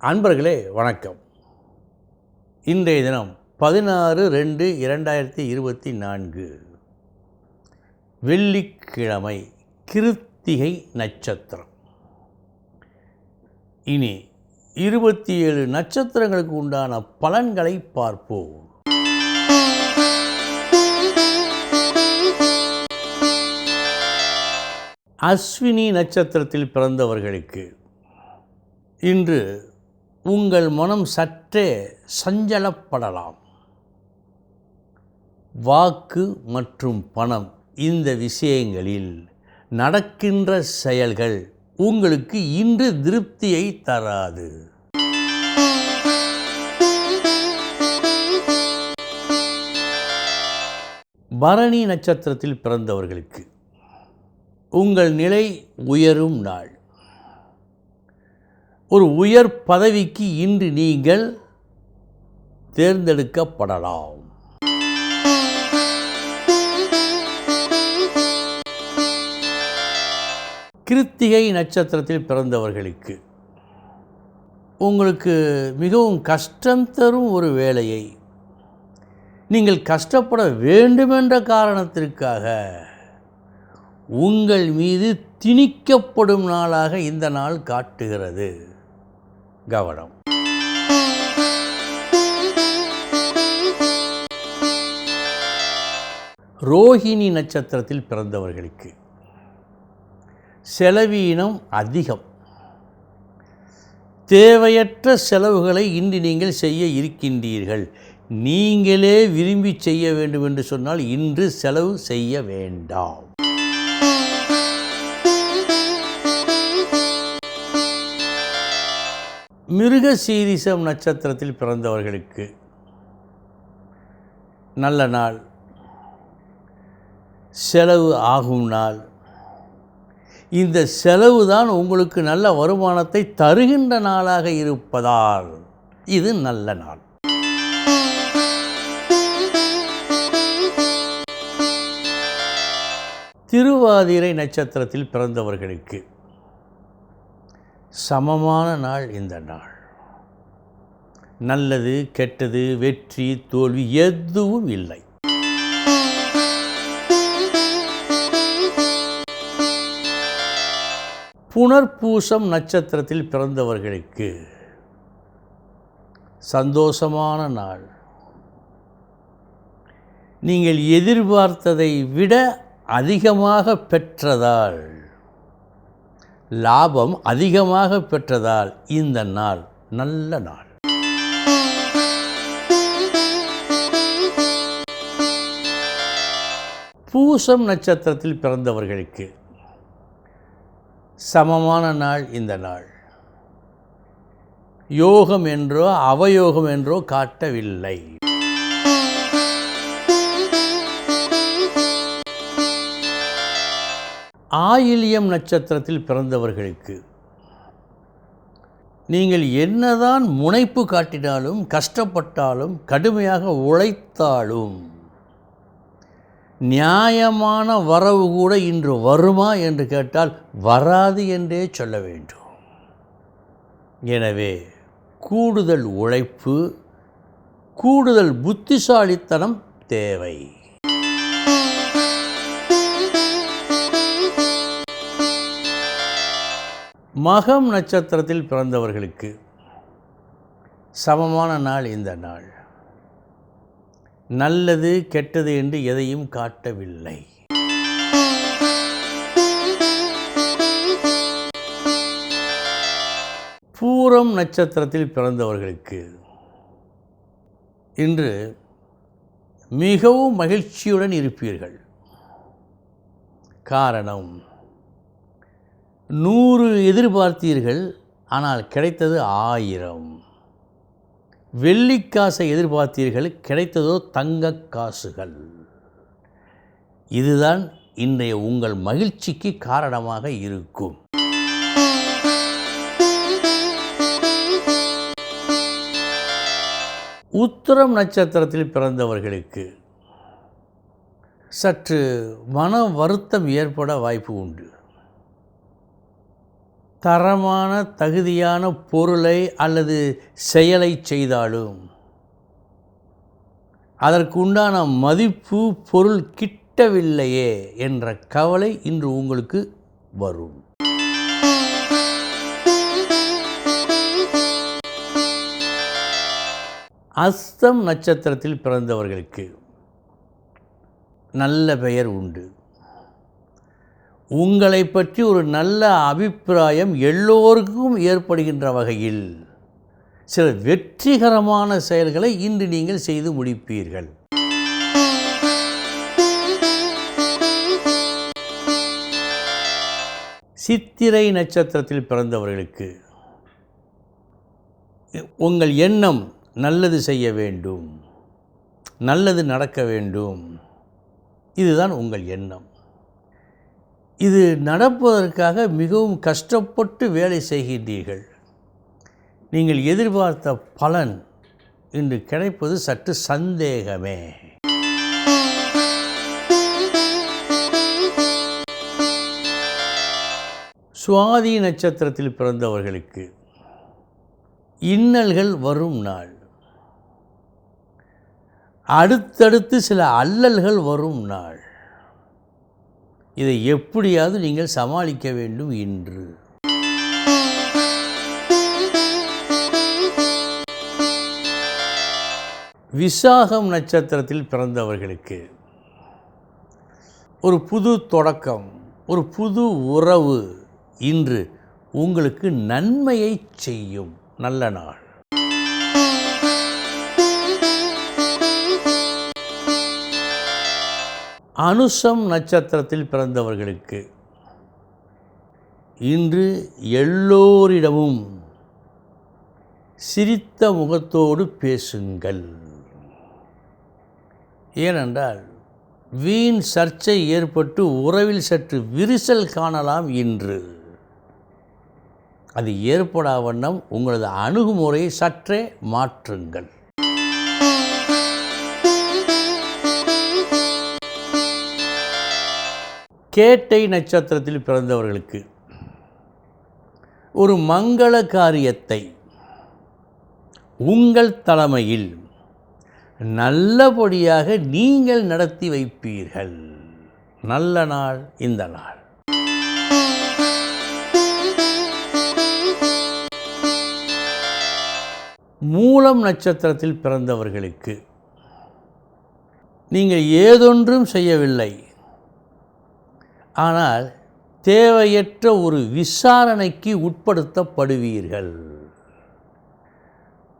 அன்பர்களே வணக்கம். இன்றைய தினம் பதினாறு ரெண்டு இரண்டாயிரத்தி இருபத்தி நான்கு. வெள்ளிக்கிழமை கிருத்திகை நட்சத்திரம். இனி இருபத்தி ஏழு நட்சத்திரங்களுக்கு உண்டான பலன்களை பார்ப்போம். அஸ்வினி நட்சத்திரத்தில் பிறந்தவர்களுக்கு இன்று உங்கள் மனம் சற்றே சஞ்சலப்படலாம். வாக்கு மற்றும் பணம் இந்த விஷயங்களில் நடக்கின்ற செயல்கள் உங்களுக்கு இன்று திருப்தியை தராது. பரணி நட்சத்திரத்தில் பிறந்தவர்களுக்கு உங்கள் நிலை உயரும் நாள். ஒரு உயர் பதவிக்கு இன்று நீங்கள் தேர்ந்தெடுக்கப்படலாம். கிருத்திகை நட்சத்திரத்தில் பிறந்தவர்களுக்கு உங்களுக்கு மிகவும் கஷ்டம் தரும் ஒரு வேலையை நீங்கள் கஷ்டப்பட வேண்டுமென்ற காரணத்திற்காக உங்கள் மீது திணிக்கப்படும் நாளாக இந்த நாள் காட்டுகிறது. கவனம். ரோஹிணி நட்சத்திரத்தில் பிறந்தவர்களுக்கு செலவீனம் அதிகம். தேவையற்ற செலவுகளை இன்று நீங்கள் செய்ய இருக்கின்றீர்கள். நீங்களே விரும்பி செய்ய வேண்டும் என்று சொன்னால் இன்று செலவு செய்ய வேண்டாம். மிருக சீரிசம் நட்சத்திரத்தில் பிறந்தவர்களுக்கு நல்ல நாள் செலவு ஆகும் நாள். இந்த செலவு தான் உங்களுக்கு நல்ல வருமானத்தை தருகின்ற நாளாக இருப்பதால் இது நல்ல நாள். திருவாதிரை நட்சத்திரத்தில் பிறந்தவர்களுக்கு சமமான நாள் இந்த நாள். நல்லது கெட்டது வெற்றி தோல்வி எதுவும் இல்லை. புனர்பூசம் நட்சத்திரத்தில் பிறந்தவர்களுக்கு சந்தோஷமான நாள். நீங்கள் எதிர்பார்த்ததை விட அதிகமாக பெற்றதால் லாபம் அதிகமாக பெற்றதால் இந்த நாள் நல்ல நாள். பூசம் நட்சத்திரத்தில் பிறந்தவர்களுக்கு சமமான நாள் இந்த நாள். யோகம் என்றோ அவயோகம் என்றோ காட்டவில்லை. ஆயிலியம் நட்சத்திரத்தில் பிறந்தவர்களுக்கு நீங்கள் என்னதான் முனைப்பு காட்டினாலும் கஷ்டப்பட்டாலும் கடுமையாக உழைத்தாலும் நியாயமான வரவு கூட இன்று வருமா என்று கேட்டால் வராது என்றே சொல்ல வேண்டும். எனவே கூடுதல் உழைப்பு கூடுதல் புத்திசாலித்தனம் தேவை. மகம் நட்சத்திரத்தில் பிறந்தவர்களுக்கு சமமான நாள் இந்த நாள். நல்லது கெட்டது என்று எதையும் காட்டவில்லை. பூரம் நட்சத்திரத்தில் பிறந்தவர்களுக்கு இன்று மிகவும் மகிழ்ச்சியுடன் இருப்பீர்கள். காரணம் நூறு எதிர்பார்த்தீர்கள் ஆனால் கிடைத்தது ஆயிரம். வெள்ளிக்காசை எதிர்பார்த்தீர்கள் கிடைத்ததோ தங்க காசுகள். இதுதான் இன்றைய உங்கள் மகிழ்ச்சிக்கு காரணமாக இருக்கும். உத்தரம் நட்சத்திரத்தில் பிறந்தவர்களுக்கு சற்று மன வருத்தம் ஏற்பட வாய்ப்பு உண்டு. தரமான தகுதியான பொருளை அல்லது செயலை செய்தாலும் அதற்கு உண்டான மதிப்பு பொருள் கிட்டவில்லையே என்ற கவலை இன்று உங்களுக்கு வரும். அஸ்தம் நட்சத்திரத்தில் பிறந்தவர்களுக்கு நல்ல பெயர் உண்டு. உங்களை பற்றி ஒரு நல்ல அபிப்பிராயம் எல்லோருக்கும் ஏற்படுகின்ற வகையில் சில வெற்றிகரமான செயல்களை இன்று நீங்கள் செய்து முடிப்பீர்கள். சித்திரை நட்சத்திரத்தில் பிறந்தவர்களுக்கு உங்கள் எண்ணம் நல்லது செய்ய வேண்டும் நல்லது நடக்க வேண்டும். இதுதான் உங்கள் எண்ணம். இது நடப்பதற்காக மிகவும் கஷ்டப்பட்டு வேலை செய்கின்றீர்கள். நீங்கள் எதிர்பார்த்த பலன் இன்று கிடைப்பது சற்று சந்தேகமே. சுவாதி நட்சத்திரத்தில் பிறந்தவர்களுக்கு இன்னல்கள் வரும் நாள். அடுத்தடுத்து சில அல்லல்கள் வரும் நாள். இதை எப்படியாவது நீங்கள் சமாளிக்க வேண்டும் இன்று விசாகம் நட்சத்திரத்தில் பிறந்தவர்களுக்கு ஒரு புது தொடக்கம் ஒரு புது உறவு இன்று உங்களுக்கு நன்மையை செய்யும். நல்ல நாள். அனுசம் நட்சத்திரத்தில் பிறந்தவர்களுக்கு இன்று எல்லோரிடமும் சிரித்த முகத்தோடு பேசுங்கள். ஏனென்றால் வீண் சர்ச்சை ஏற்பட்டு உறவில் சற்று விரிசல் காணலாம் இன்று. அது ஏற்படா வண்ணம் உங்களது அணுகுமுறையை சற்றே மாற்றுங்கள். கேட்டை நட்சத்திரத்தில் பிறந்தவர்களுக்கு ஒரு மங்கள காரியத்தை உங்கள் தலைமையில் நல்லபடியாக நீங்கள் நடத்தி வைப்பீர்கள். நல்ல நாள் இந்த நாள். மூலம் நட்சத்திரத்தில் பிறந்தவர்களுக்கு நீங்கள் ஏதொன்றும் செய்யவில்லை. ஆனால் தேவையற்ற ஒரு விசாரணைக்கு உட்படுத்தப்படுவீர்கள்.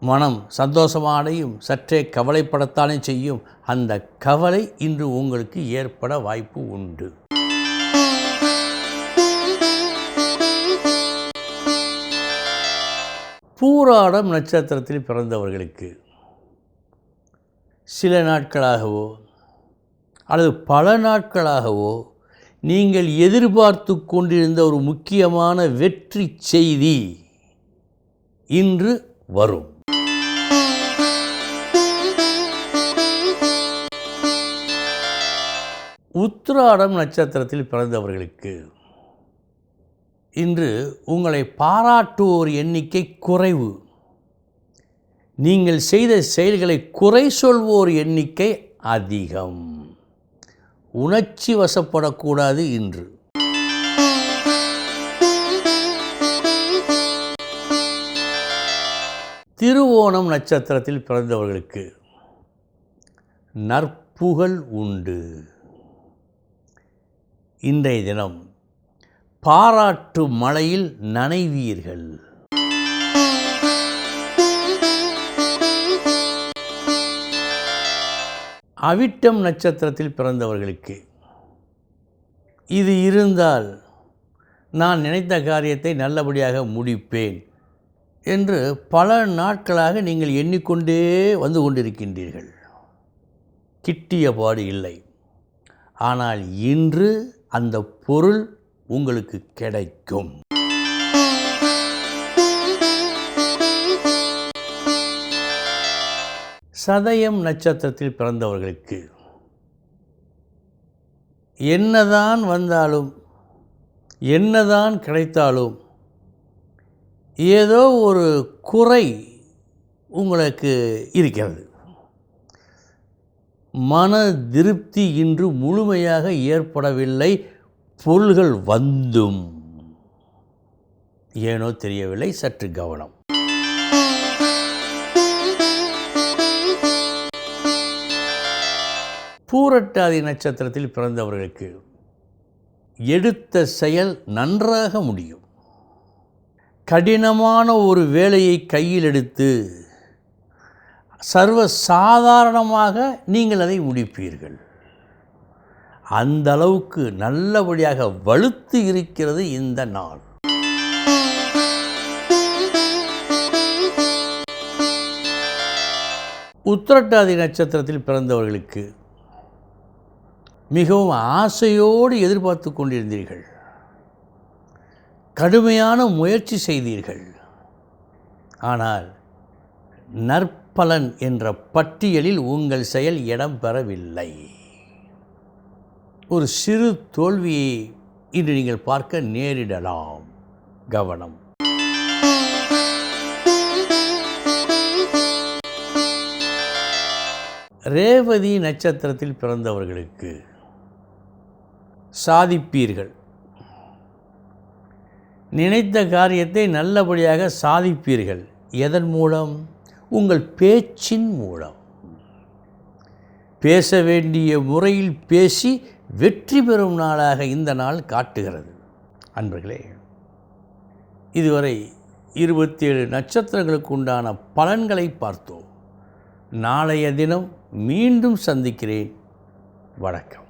மனம் சந்தோஷமானையும் சற்றே கவலைப்படத்தானே செய்யும் அந்த கவலை இன்று உங்களுக்கு ஏற்பட வாய்ப்பு உண்டு. பூராடம் நட்சத்திரத்தில் பிறந்தவர்களுக்கு சில நாட்களாகவோ அல்லது பல நாட்களாகவோ நீங்கள் எதிர்பார்த்து கொண்டிருந்த ஒரு முக்கியமான வெற்றி செய்தி இன்று வரும். உத்திராடம் நட்சத்திரத்தில் பிறந்தவர்களுக்கு இன்று உங்களை பாராட்டுவோர் எண்ணிக்கை குறைவு. நீங்கள் செய்த செயல்களை குறை சொல்வோர் எண்ணிக்கை அதிகம். உணர்ச்சி வசப்படக்கூடாது இன்று. திருவோணம் நட்சத்திரத்தில் பிறந்தவர்களுக்கு நற்புகழ் உண்டு. இன்றைய தினம் பாராட்டு மழையில் நனைவீர்கள். அவிட்டம் நட்சத்திரத்தில் பிறந்தவர்களுக்கு. இது இருந்தால் நான் நினைத்த காரியத்தை நல்லபடியாக முடிப்பேன் என்று பல நாட்களாக நீங்கள் எண்ணிக்கொண்டே வந்து கொண்டிருக்கின்றீர்கள். கிட்டிய பாடு இல்லை. ஆனால் இன்று அந்த பொருள் உங்களுக்கு கிடைக்கும். சதயம் நட்சத்திரத்தில் பிறந்தவர்களுக்கு என்னதான் வந்தாலும் என்னதான் கிடைத்தாலும் ஏதோ ஒரு குறை உங்களுக்கு இருக்கிறது. மன திருப்தி இன்று முழுமையாக ஏற்படவில்லை பொருள்கள் வந்தும். ஏனோ தெரியவில்லை சற்று கவனம். பூரட்டாதி நட்சத்திரத்தில் பிறந்தவர்களுக்கு எடுத்த செயல் நன்றாக முடியும். கடினமான ஒரு வேலையை கையில் எடுத்து சர்வ சாதாரணமாக நீங்கள் அதை முடிப்பீர்கள். அந்த அளவுக்கு நல்லபடியாக வலுத்து இருக்கிறது இந்த நாள். உத்திரட்டாதி நட்சத்திரத்தில் பிறந்தவர்களுக்கு மிகவும் ஆசையோடு எதிர்பார்த்து கொண்டிருந்தீர்கள். கடுமையான முயற்சி செய்தீர்கள். ஆனால் நற்பலன் என்ற பட்டியலில் உங்கள் செயல் இடம் பெறவில்லை. ஒரு சிறு தோல்வியை இன்று நீங்கள் பார்க்க நேரிடலாம். கவனம். ரேவதி நட்சத்திரத்தில் பிறந்தவர்களுக்கு சாதிப்பீர்கள். நினைத்த காரியத்தை நல்லபடியாக சாதிப்பீர்கள். எதன் மூலம்? உங்கள் பேச்சின் மூலம். பேச வேண்டிய முறையில் பேசி வெற்றி பெறும் நாளாக இந்த நாள் காட்டுகிறது. அன்பர்களே இதுவரை இருபத்தேழு நட்சத்திரங்களுக்கு உண்டான பலன்களை பார்த்தோம். நாளைய தினம் மீண்டும் சந்திக்கிறேன். வணக்கம்.